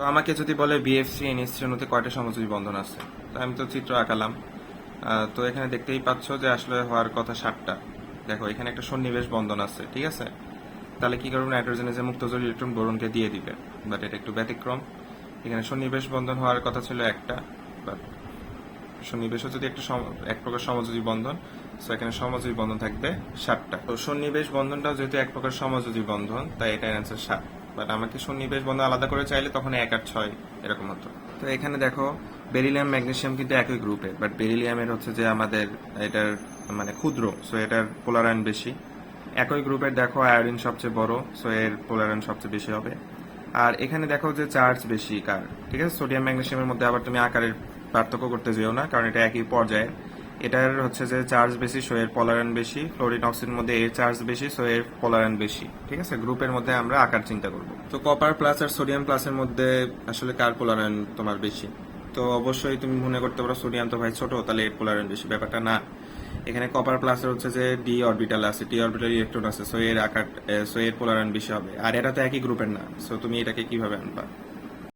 তো আমাকে যদি বলে বিএফসি এনএসসি শ্রেণীতে কয়টা সমযোজী বন্ধন আছে? তো আমি তো চিত্র আঁকালাম। তো এখানে দেখতেই পাচ্ছ যে আসলে হওয়ার কথা সাতটা। দেখো, এখানে একটা সন্নিবেশ বন্ধন আছে, ঠিক আছে? তাহলে কি করব? নাইট্রোজেনে যে মুক্তজল ইলেকট্রন বোরনকে দিয়ে দিবে। বাট এটা একটু ব্যতিক্রম। এখানে সন্নিবেশ বন্ধন হওয়ার কথা ছিল একটা, বাট সন্নিবেশও যদি একটা এক প্রকার সমযোজী বন্ধন সো এখানে সমযোজী বন্ধন থাকবে সাতটা। তো সন্নিবেশ বন্ধনটাও যেহেতু এক প্রকার সমযোজী বন্ধন, তাই এটার অ্যান্সার সাত। বাট আমাকে সন্নিবেশ বন্ধন আলাদা করে চাইলে তখন এক আর ছয় এরকম হতো। তো এখানে দেখো বেরিলিয়াম ম্যাগনেসিয়াম কিন্তু একই গ্রুপে বাট বেরিলিয়ামের হচ্ছে যে আমাদের এটার মানে ক্ষুদ্র সো এটার পোলারায়ন বেশি। একই গ্রুপের দেখো আয়োডিন সবচেয়ে বড় সো এর পোলারায়ন সবচেয়ে বেশি হবে। আর এখানে দেখো যে চার্জ বেশি কার, ঠিক আছে? সোডিয়াম ম্যাগনেসিয়ামের মধ্যে আবার তুমি আকারের পার্থক্য করতে যেও না, কারণ এটা একই পর্যায়ে এটার হচ্ছে যে চার্জ বেশি সো এর পোলারায়ন বেশি ফ্লোরিন অক্সিডের মধ্যে এর চার্জ বেশি সো এর বেশি, ঠিক আছে? গ্রুপের মধ্যে আমরা আকার চিন্তা করব। তো কপার প্লাস আর সোডিয়াম প্লাসের মধ্যে আসলে কার পোলারায়ন তোমার বেশি? তো অবশ্যই তুমি মনে করতে পারো সোডিয়াম তো ভাই ছোট, তাহলে এর পোলারায়ন বেশি, ব্যাপারটা না। এখানে কপার প্লাসের হচ্ছে যে ডি অরবিটাল আছে ডি অরবিটাল ইলেকট্রন আছে সো এর আকার সো এর বেশি হবে। আর এটা তো একই গ্রুপের না সো তুমি এটাকে কীভাবে আনবা?